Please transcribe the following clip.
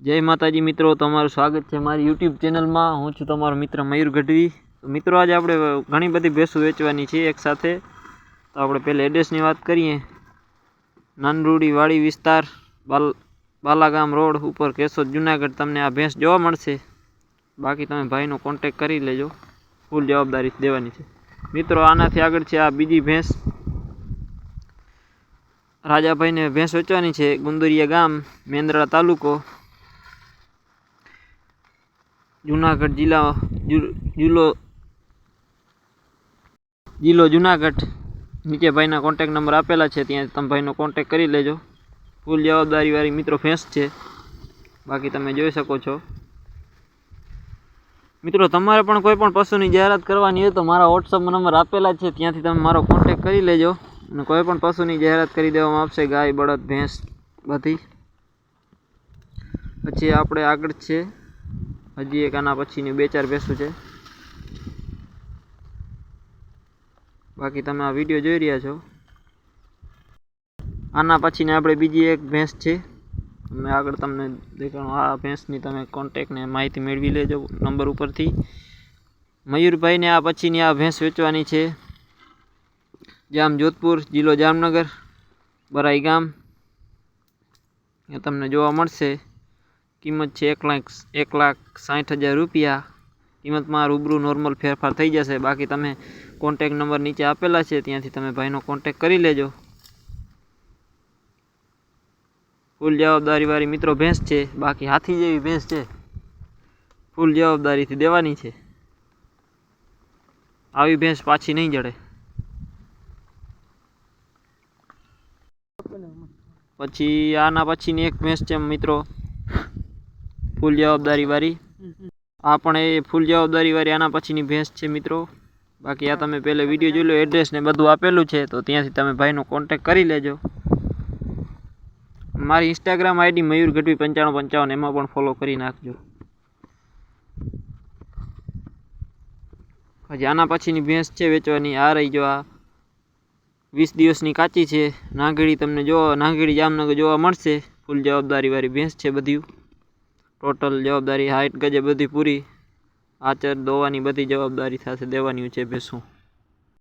જય માતાજી મિત્રો, તમારું સ્વાગત છે મારી યુટ્યુબ ચેનલમાં હું છું તમારો મિત્ર મયુર ગઢવી. મિત્રો, આજે આપણે ઘણી બધી ભેંસો વેચવાની છે એક સાથે. તો આપણે પહેલાં એડ્રેસની વાત કરીએ. નાનરૂડી વાડી વિસ્તાર, બાલ, બાલાગામ રોડ ઉપર કેશોદ, જુનાગઢ. તમને આ ભેંસ જોવા મળશે. બાકી તમે ભાઈનો કોન્ટેક કરી લેજો. ફૂલ જવાબદારી દેવાની છે. મિત્રો, આનાથી આગળ છે આ બીજી ભેંસ. રાજાભાઈને ભેંસ વેચવાની છે ગુંદુરિયા ગામ મેંદરા તાલુકો. જુનાગઢ જિલ્લા જિલ્લો જિલ્લો જુનાગઢ. નીચે ભાઈના કોન્ટેક નંબર આપેલા છે, ત્યાં તમે ભાઈનો કોન્ટેક કરી લેજો. ફૂલ જવાબદારીવાળી મિત્રો ભેંસ છે. બાકી તમે જોઈ શકો છો. મિત્રો, તમારે પણ કોઈ પણ પશુની જાહેરાત કરવાની હોય તો મારા વોટ્સઅપ નંબર આપેલા છે, ત્યાંથી તમે મારો કોન્ટેક કરી લેજો. અને કોઈ પણ પશુની જાહેરાત કરી દેવામાં આવશે, ગાય, બળદ, ભેંસ, બધી. પછી આપણે આગળ છે. હજી એક આના પછીની બે ચાર ભેંસો છે. બાકી તમે આ વીડિયો જોઈ રહ્યા છો. આના પછીને આપણે બીજી એક ભેંસ છે. મેં આગળ તમને દેખાણું આ ભેંસની તમે કોન્ટેકને માહિતી મેળવી લેજો નંબર ઉપરથી. મયુરભાઈને આ પછીની આ ભેંસ વેચવાની છે. જામ જોધપુર, જિલ્લો જામનગર, બરાઈ ગામ. એ તમને જોવા મળશે. કિંમત છે એક લાખ એક લાખ સાઠ હજાર રૂપિયા. કિંમતમાં રૂબરૂ નોર્મલ ફેરફાર થઈ જશે. બાકી તમે કોન્ટેક નંબર નીચે આપેલા છે, ત્યાંથી તમે ભાઈનો કોન્ટેક કરી લેજો. ફૂલ જવાબદારીવાળી મિત્રો ભેંસ છે. બાકી હાથી જેવી ભેંસ છે. ફૂલ જવાબદારીથી દેવાની છે. આવી ભેંસ પાછી નહીં જડે. પછી આના પછીની એક ભેંસ છે મિત્રો. ફૂલ જવાબદારીવાળી આ પણ એ ફૂલ જવાબદારીવાળી આના પછીની ભેંસ છે મિત્રો. બાકી આ તમે પહેલે વીડિયો જોઈ લો એડ્રેસ ને બધું આપેલું છે તો ત્યાંથી તમે ભાઈનો કોન્ટેક કરી લેજો. મારી ઇન્સ્ટાગ્રામ આઈડી મયુર ગઢવી પંચાણું પંચાવન એમાં પણ ફોલો કરી નાખજો. હજી આના પછીની ભેંસ છે વેચવાની આ રહી જો આ. વીસ દિવસની કાચી છે. નાગડી તમને જોવા નાગડી જામનગર જોવા મળશે. ફૂલ જવાબદારીવાળી ભેંસ છે બધી. ટોટલ જવાબદારી હાઈટ ગજે બધી પૂરી. આચર દોવાની બધી જવાબદારી સાથે દેવાની છે ભેંસું